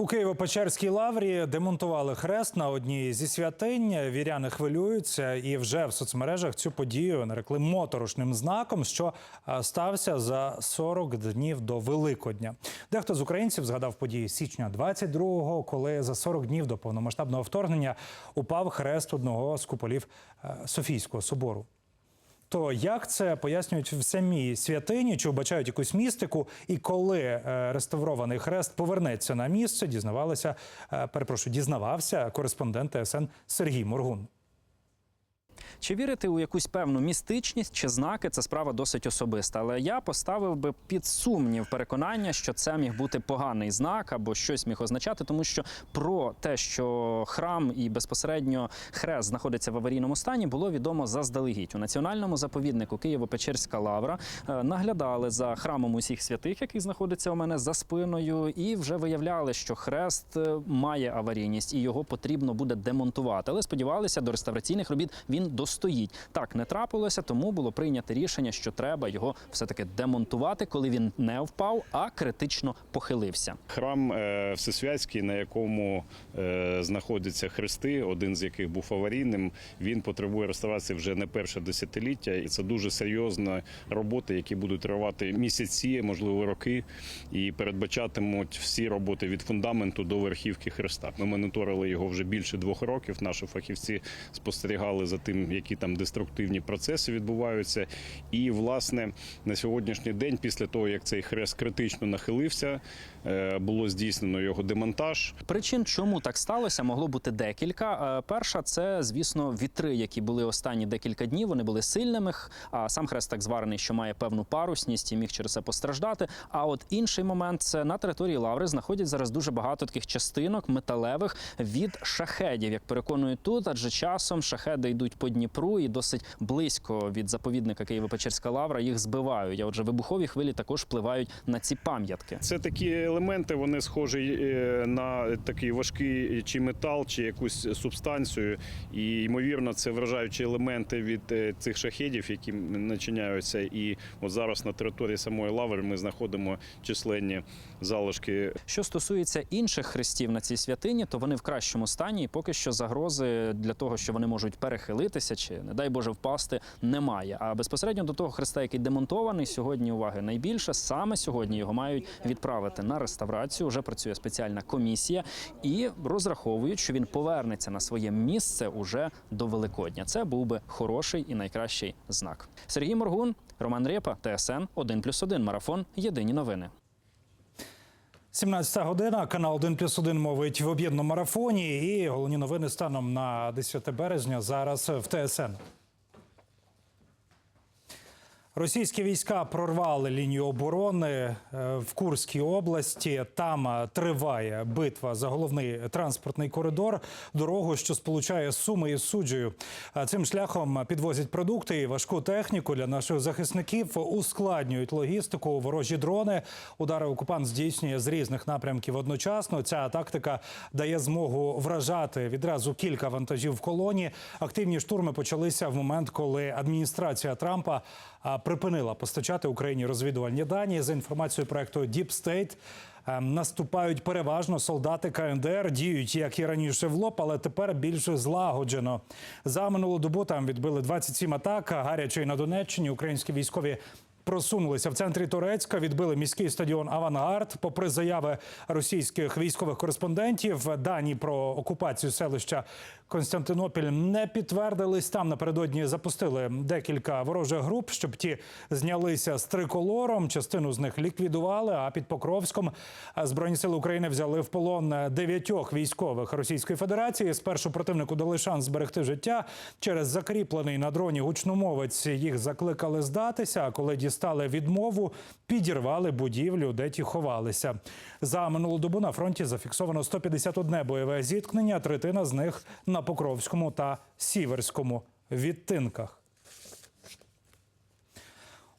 У Києво-Печерській лаврі демонтували хрест на одній зі святинь. Віряни хвилюються і вже в соцмережах цю подію нарекли моторошним знаком, що стався за 40 днів до Великодня. Дехто з українців згадав події січня 22-го, коли за 40 днів до повномасштабного вторгнення упав хрест одного з куполів е, Софійського собору. То як це пояснюють в самій святині, чи вбачають якусь містику, і коли е, реставрований хрест повернеться на місце, дізнавалися, е, перепрошую, дізнавався кореспондент ТСН Сергій Моргун. Чи вірити у якусь певну містичність чи знаки це справа досить особиста. Але я поставив би під сумнів переконання, що це міг бути поганий знак або щось міг означати, тому що про те, що храм і безпосередньо хрест знаходиться в аварійному стані, було відомо заздалегідь. У національному заповіднику Києво-Печерська лавра е, наглядали за храмом усіх святих, який знаходиться у мене за спиною, і вже виявляли, що хрест е, має аварійність і його потрібно буде демонтувати. Але сподівалися, до реставраційних робіт він достоїть. Так не трапилося, тому було прийнято рішення, що треба його все таки демонтувати, коли він не впав, а критично похилився. Храм е, Всесвятський, на якому е, знаходяться хрести, один з яких був аварійним, він потребує реставрації вже не перше десятиліття, і це дуже серйозна роботи, які будуть тривати місяці, можливо, роки, і передбачатимуть всі роботи від фундаменту до верхівки хреста. Ми моніторили його вже більше двох років. Наші фахівці спостерігали за тим, які там деструктивні процеси відбуваються. І власне на сьогоднішній день, після того як цей хрест критично нахилився, е, було здійснено його демонтаж. Причин, чому так сталося, могло бути декілька. Е, Перша це, звісно, вітри, які були останні декілька днів. Вони були сильними. А сам хрест так зварений, що має певну парусність і міг через це постраждати. А от інший момент це на території лаври знаходять зараз дуже багато таких частинок металевих від шахедів, як переконують тут, адже часом шахеди йдуть по Дніпру і досить близько від заповідника Києво-Печерська лавра їх збивають. А отже, вибухові хвилі також впливають на ці пам'ятки. Це такі елементи, вони схожі е, на такий важкий чи метал, чи якусь субстанцію. І ймовірно, це вражаючі елементи від е, цих шахедів, які начиняються. І от зараз на території самої лаври ми знаходимо численні залишки Що стосується інших хрестів на цій святині, то вони в кращому стані, і поки що загрози для того, що вони можуть перехилитися чи, не дай Боже, впасти, немає. А безпосередньо до того хреста, який демонтований, сьогодні уваги найбільше. Саме сьогодні його мають відправити на реставрацію. Вже працює спеціальна комісія і розраховують, що він повернеться на своє місце уже до Великодня. Це був би хороший і найкращий знак. Сергій Моргун, Роман Рєпа, ТСН 1+,1, Марафон. Єдині новини. 17 година, канал 1 плюс 1 мовить в об'єднаному марафоні. І головні новини станом на 10 березня зараз в ТСН. Російські війська прорвали лінію оборони е, в Курській області. Там е, триває битва за головний транспортний коридор, дорогу, що сполучає Суми із суджею. Е, Цим шляхом підвозять продукти і важку техніку для наших захисників, ускладнюють логістику. Ворожі дрони. Удари окупант здійснює з різних напрямків одночасно. Ця тактика дає змогу вражати відразу кілька вантажів в колоні. Активні штурми почалися в момент, коли адміністрація Трампа припинила постачати Україні розвідувальні дані за інформацією проекту Deep State. е, Наступають переважно солдати КНДР, діють як і раніше в лоб, але тепер більше злагоджено. За минулу добу там відбили 27 атак. Гарячої на Донеччині українські військові просунулися в центрі Турецька, відбили міський стадіон Авангард. Попри заяви російських військових кореспондентів, дані про окупацію селища Константинопіль не підтвердились. Там напередодні запустили декілька ворожих груп, щоб ті знялися з триколором. Частину з них ліквідували. А під Покровськом збройні сили України взяли в полон дев'ятьох військових Російської Федерації. Спершу противнику дали шанс зберегти життя через закріплений на дроні гучномовець. Їх закликали здатися. А коли дістали відмову, підірвали будівлю, де ті ховалися. За минулу добу на фронті зафіксовано 151 бойове зіткнення. Третина з них на Покровському та Сіверському відтинках.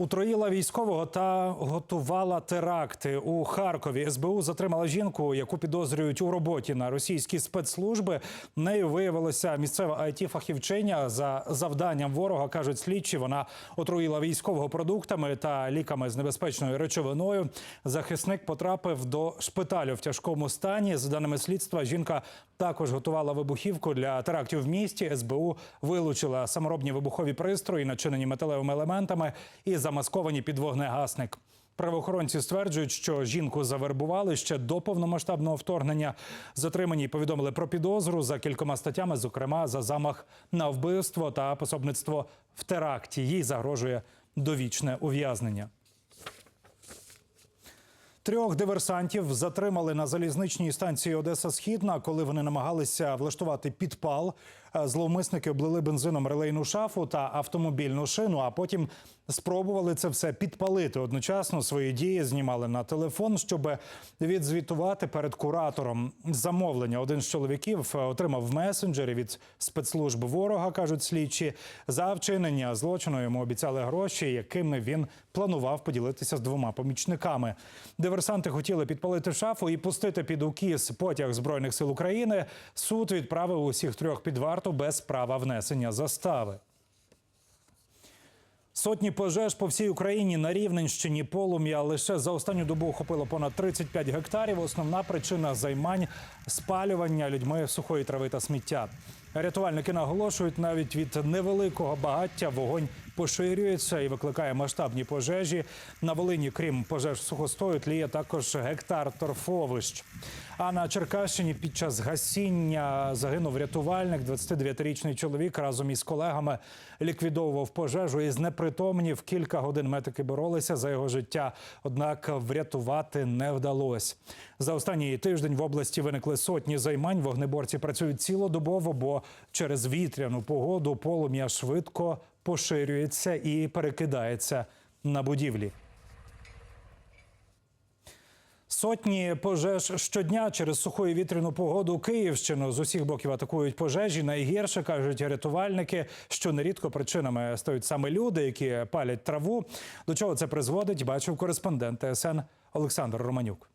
Утроїла військового та готувала теракти у Харкові. СБУ затримала жінку, яку підозрюють у роботі на російські спецслужби. Нею виявилася місцева it фахівчиня За завданням ворога кажуть слідчі. Вона отруїла військового продуктами та ліками з небезпечною речовиною. Захисник потрапив до шпиталю в тяжкому стані. За даними слідства, жінка також готувала вибухівку для терактів в місті. СБУ вилучила саморобні вибухові пристрої, начинені металевими елементами і замасковані під вогнегасник. Правоохоронці стверджують, що жінку завербували ще до повномасштабного вторгнення. Затримані повідомили про підозру за кількома статтями, зокрема за замах на вбивство та пособництво в теракті. Їй загрожує довічне ув'язнення. Трьох диверсантів затримали на залізничній станції Одеса Східна, коли вони намагалися влаштувати підпал. Е, Зловмисники облили бензином релейну шафу та автомобільну шину, а потім спробували це все підпалити. Одночасно свої дії знімали на телефон, щоб відзвітувати перед куратором замовлення. Один з чоловіків е, отримав в месенджері від спецслужб ворога, кажуть слідчі. За вчинення злочину йому обіцяли гроші, якими він планував поділитися з двома помічниками. Диверсанти хотіли підпалити шафу і пустити під укіс потяг збройних сил України. Суд відправив усіх трьох під варту без права внесення застави. Сотні пожеж по всій Україні на Рівненщині полум'я лише за останню добу охопило понад 35 гектарів. Основна причина займань спалювання людьми сухої трави та сміття. Рятувальники наголошують, навіть від невеликого багаття вогонь поширюється і викликає масштабні пожежі. На Волині, крім пожеж сухостою, тліє також гектар торфовищ. А на Черкащині під час гасіння загинув рятувальник, 29-річний чоловік разом із колегами ліквідовував пожежу і знепритомнів. Кілька годин медики боролися за його життя, однак врятувати не вдалося. За останній тиждень в області виникли сотні займань. Вогнеборці працюють цілодобово, бо через вітряну погоду полум'я швидко поширюється і перекидається на будівлі. Сотні пожеж щодня через суху і вітряну погоду Київщину з усіх боків атакують пожежі. Найгірше кажуть рятувальники, що нерідко причинами стають саме люди, які палять траву. До чого це призводить? Бачив кореспондент ТСН Олександр Романюк.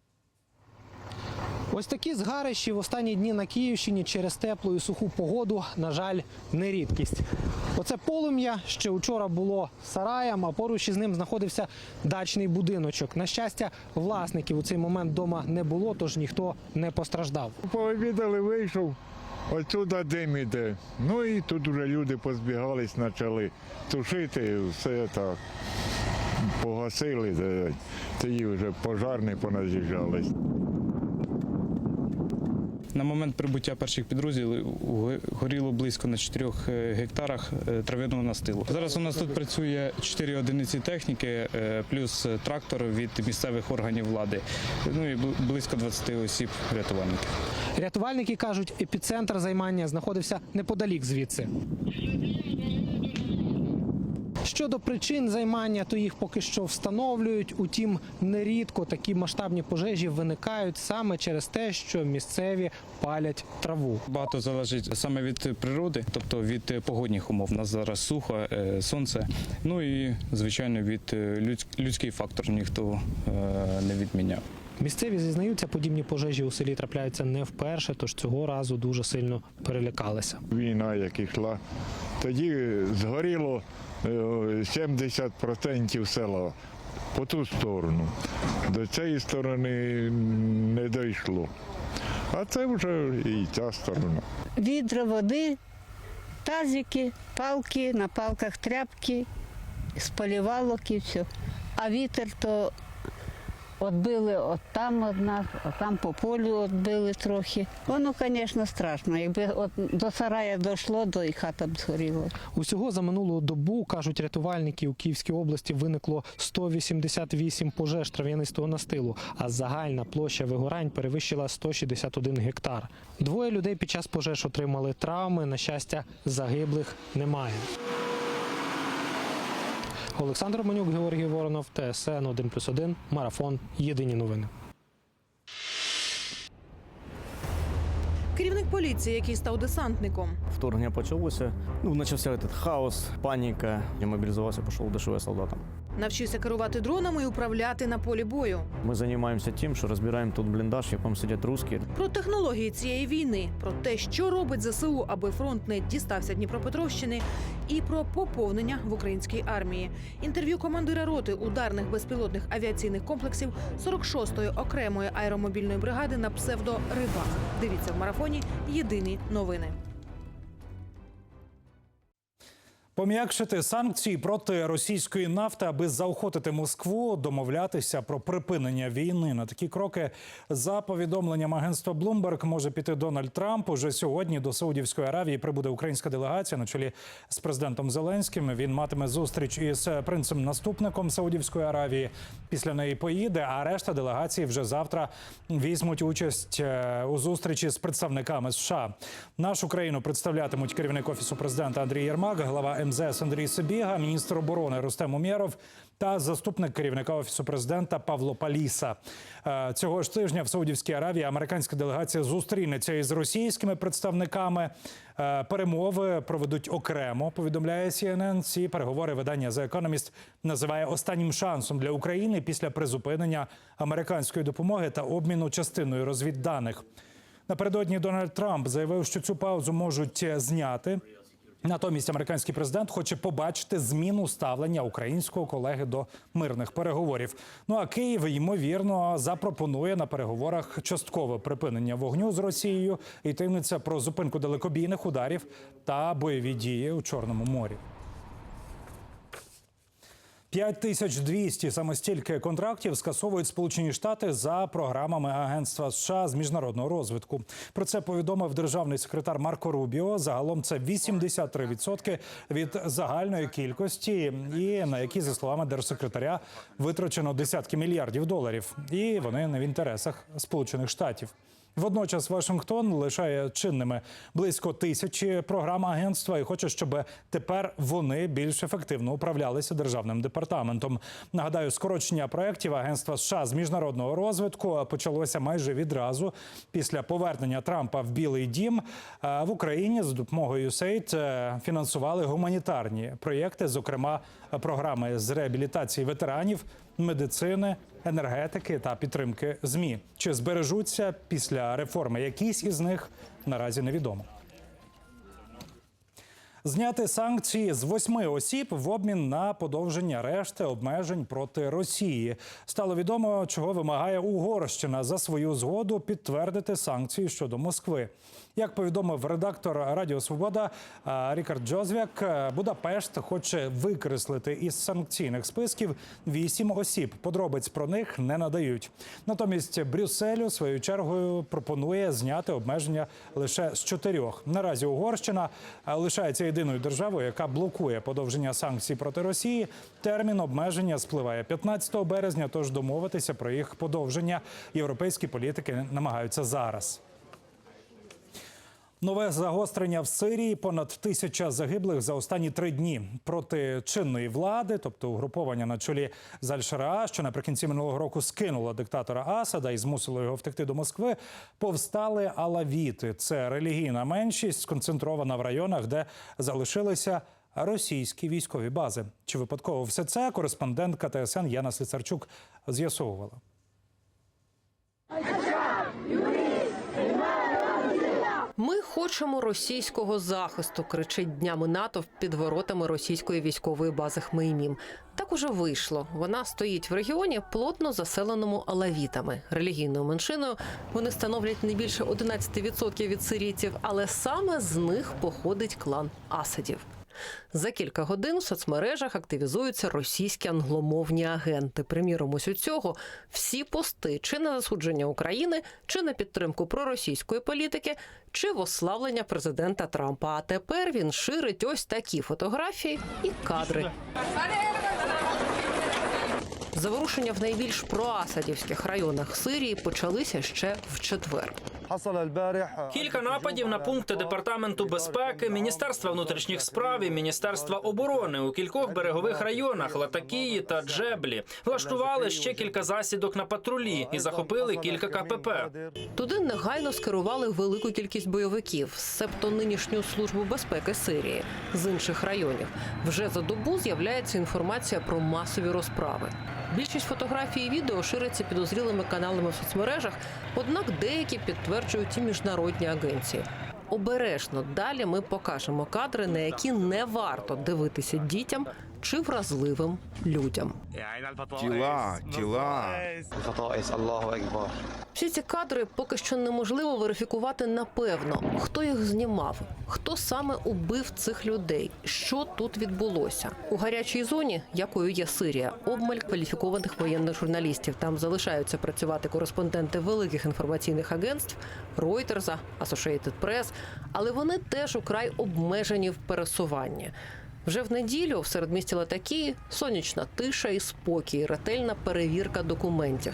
Ось такі згарищі в останні дні на Київщині через теплу і суху погоду, на жаль, не рідкість. Оце полум'я ще вчора було сараєм, а поруч із ним знаходився дачний будиночок. На щастя, власників у цей момент вдома не було, тож ніхто не постраждав. Пообідали, вийшов, отсюди дим іде. Ну і тут вже люди позбігались, почали тушити, все так. Погасили, тоді вже пожарні поназ'їжджались. На момент прибуття перших підрозділів горіло близько на 4 гектарах е, трав'яного настилу. Зараз у нас тут працює 4 одиниці техніки, е, плюс трактор від місцевих органів влади. Ну і близько 20 осіб рятувальників. Рятувальники кажуть, епіцентр займання знаходився неподалік звідси. Щодо причин займання, то їх поки що встановлюють. Утім, нерідко такі масштабні пожежі виникають саме через те, що місцеві палять траву. Багато залежить саме від природи, тобто від е, погодних умов. У нас зараз сухо, е, сонце. Ну і звичайно від е, людський фактор ніхто не відміняв. Місцеві зізнаються, подібні пожежі у селі трапляються не вперше, тож цього разу дуже сильно перелякалися. Війна, як йшла. Тоді згоріло 70% села по ту сторону. До цієї сторони не дійшло. А це вже і ця сторона. відра води, тазики, палки, на палках тряпки, з і все. А вітер то відбили от там одна, от там по полю відбили трохи. Воно, звісно, страшно. Якби от до сарая дійшло, то і хата б згоріла. Усього за минулу добу, кажуть рятувальники, у Київській області виникло 188 пожеж трав'янистого настилу, а загальна площа вигорань перевищила 161 гектар. Двоє людей під час пожеж отримали травми. На щастя, загиблих немає. Олександр Манюк, Георгій Воронов, ТСН 1+,1, Марафон. Єдині новини. Керівник поліції, який став десантником. Вторгнення почалося. Ну, почався этот хаос, паніка. Я мобілізувався, пішов до ДШВ солдатом. Навчився керувати дронами і управляти на полі бою. Ми займаємося тим, що розбираємо тут бліндаж, в якому сидять русські. Про технології цієї війни, про те, що робить ЗСУ, аби фронт не дістався Дніпропетровщини, і про поповнення в українській армії. Інтерв'ю командира роти ударних безпілотних авіаційних комплексів 46-ї окремої аеромобільної бригади на псевдо Рибак. Дивіться в марафоні. Єдині новини. Пом'якшити санкції проти російської нафти, аби заохотити Москву домовлятися про припинення війни. На такі кроки за повідомленням агентства Bloomberg може піти Дональд Трамп. Уже сьогодні до Саудівської Аравії прибуде українська делегація на чолі з президентом Зеленським. Він матиме зустріч із принцем наступником Саудівської Аравії. Після неї поїде. А решта делегації вже завтра візьмуть участь е, у зустрічі з представниками США. Нашу країну представлятимуть керівник офісу президента Андрій Єрмак, глава МЗС Андрій Сибіга, міністр оборони Рустем Умєров та заступник керівника офісу президента Павло Паліса. Е, Цього ж тижня в Саудівській Аравії американська делегація зустрінеться із російськими представниками. Е, Перемови проведуть окремо. Повідомляє CNN. Ці переговори видання The Economist називає останнім шансом для України після призупинення американської допомоги та обміну частиною розвідданих. Напередодні Дональд Трамп заявив, що цю паузу можуть зняти. Натомість американський президент хоче побачити зміну ставлення українського колеги до мирних переговорів. Ну а Київ ймовірно запропонує на переговорах часткове припинення вогню з Росією. Йтиметься про зупинку далекобійних ударів та бойові дії у Чорному морі. 5200 саме стільки контрактів скасовують Сполучені Штати за програмами Агентства США з міжнародного розвитку. Про це повідомив державний секретар Марко Рубіо. Загалом це 83% від загальної кількості, і на які, за словами держсекретаря, витрачено десятки мільярдів доларів. І вони не в інтересах Сполучених Штатів. Водночас Вашингтон лишає чинними близько тисячі програм агентства і хоче, щоб тепер вони більш ефективно управлялися державним департаментом. Нагадаю, скорочення проєктів агентства США з міжнародного розвитку почалося майже відразу після повернення Трампа в Білий Дім. В Україні за допомогою USAID е, фінансували гуманітарні проєкти, зокрема програми з реабілітації ветеранів, медицини, енергетики та підтримки змі. Чи збережуться після реформи якісь із них наразі невідомо. Зняти санкції з восьми осіб в обмін на подовження решти обмежень проти Росії. Стало відомо, чого вимагає Угорщина за свою згоду підтвердити санкції щодо Москви. Як повідомив редактор Радіо Свобода а, Рікард Джозвяк, е, Будапешт хоче викреслити із санкційних списків вісім осіб. Подробиць про них не надають. Натомість Брюсселю своєю чергою пропонує зняти обмеження лише з чотирьох. Наразі Угорщина е, лишається єдиною державою, яка блокує подовження санкцій проти Росії. Термін обмеження спливає 15 березня. Тож домовитися про їх подовження європейські політики намагаються зараз. Нове загострення в Сирії. Понад тисяча загиблих за останні три дні проти чинної влади, тобто угруповання на чолі з Аль-Шараа, що наприкінці минулого року скинуло диктатора Асада і змусило його втекти до Москви. Повстали алавіти. Це релігійна меншість, сконцентрована в районах, де залишилися російські військові бази. Чи випадково все це кореспондентка ТСН Яна Сліцарчук з'ясовувала. Ми хочемо російського захисту, кричить днями НАТО під воротами російської військової бази Хмеймім. Так уже вийшло. Вона стоїть в регіоні, плотно заселеному алавітами, релігійною меншиною. Вони становлять не більше 11% від сирійців, але саме з них походить клан Асадів. За кілька годин в соцмережах активізуються російські англомовні агенти. Приміром, ось у цього всі пости чи на засудження України, чи на підтримку проросійської політики, чи в ославлення президента Трампа. А тепер він ширить ось такі фотографії і кадри. Заворушення в найбільш проасадівських районах Сирії почалися ще в четвер. Кілька нападів на пункти департаменту безпеки, міністерства внутрішніх справ і міністерства оборони у кількох берегових районах Латакії та Джеблі. Влаштували ще кілька засідок на патрулі і захопили кілька КПП. Туди негайно скерували велику кількість бойовиків, себто нинішню службу безпеки Сирії з інших районів. Вже за добу з'являється інформація про масові розправи. Більшість фотографій і відео шириться підозрілими каналами в соцмережах, однак деякі підтверджують і міжнародні агенції. Обережно далі ми покажемо кадри, на які не варто дивитися дітям чи вразливим людям. Тіла, тіла. Всі ці кадри поки що неможливо верифікувати напевно, хто їх знімав, хто саме убив цих людей, що тут відбулося у гарячій зоні, якою є Сирія, обмаль кваліфікованих воєнних журналістів. Там залишаються працювати кореспонденти великих інформаційних агентств Reuters, Associated Press, але вони теж украй обмежені в пересуванні. Вже в неділю в середмісті Латакії сонячна тиша і спокій, ретельна перевірка документів.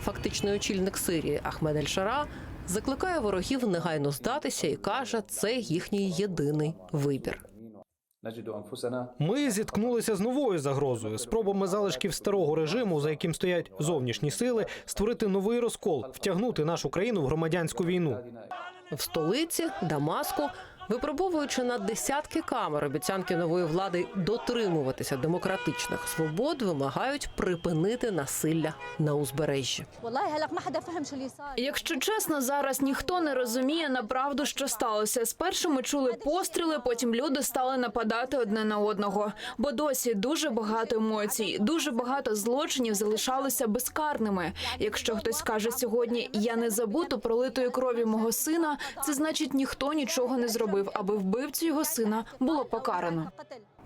Фактичний очільник Сирії Ахмед Ель-Шара закликає ворогів негайно здатися і каже, це їхній єдиний вибір. Ми зіткнулися з новою загрозою, спробами залишків старого режиму, за яким стоять зовнішні сили, створити новий розкол, втягнути нашу країну в громадянську війну. В столиці Дамаску, випробовуючи на десятки камер обіцянки нової влади дотримуватися демократичних свобод, вимагають припинити насилля на узбережжі. Якщо чесно, зараз ніхто не розуміє направду, що сталося. Спершу ми чули постріли, потім люди стали нападати одне на одного. Бо досі дуже багато емоцій, дуже багато злочинів залишалися безкарними. Якщо хтось каже сьогодні я не забуду пролитої крові мого сина, це значить ніхто нічого не зробив, аби вбивцю його сина було покарано.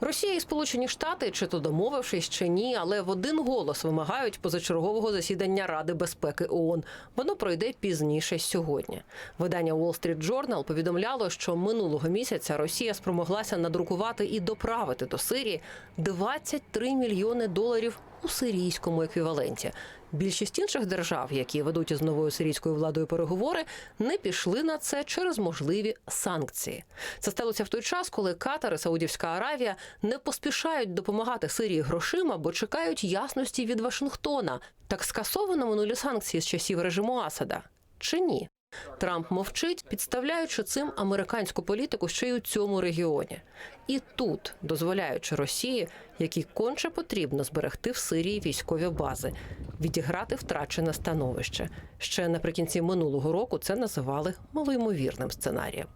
Росія і Сполучені Штати, чи то домовившись, чи ні, але в один голос вимагають позачергового засідання Ради безпеки ООН. Воно пройде пізніше сьогодні. Видання Wall Street Journal повідомляло, що минулого місяця Росія спромоглася надрукувати і доправити до Сирії 23 мільйони доларів у сирійському еквіваленті. Більшість інших держав, які ведуть із новою сирійською владою переговори, не пішли на це через можливі санкції. Це сталося в той час, коли Катар і Саудівська Аравія не поспішають допомагати Сирії грошима, бо чекають ясності від Вашингтона. Так скасовано минулі санкції з часів режиму Асада чи ні? Трамп мовчить, підставляючи цим американську політику ще й у цьому регіоні. І тут, дозволяючи Росії, якій конче потрібно зберегти в Сирії військові бази, відіграти втрачене становище. Ще наприкінці минулого року це називали малоймовірним сценарієм.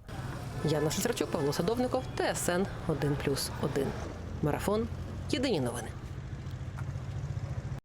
Яна Сесарчук, Павло Садовников, ТСН 1+,1. Марафон. Єдині новини.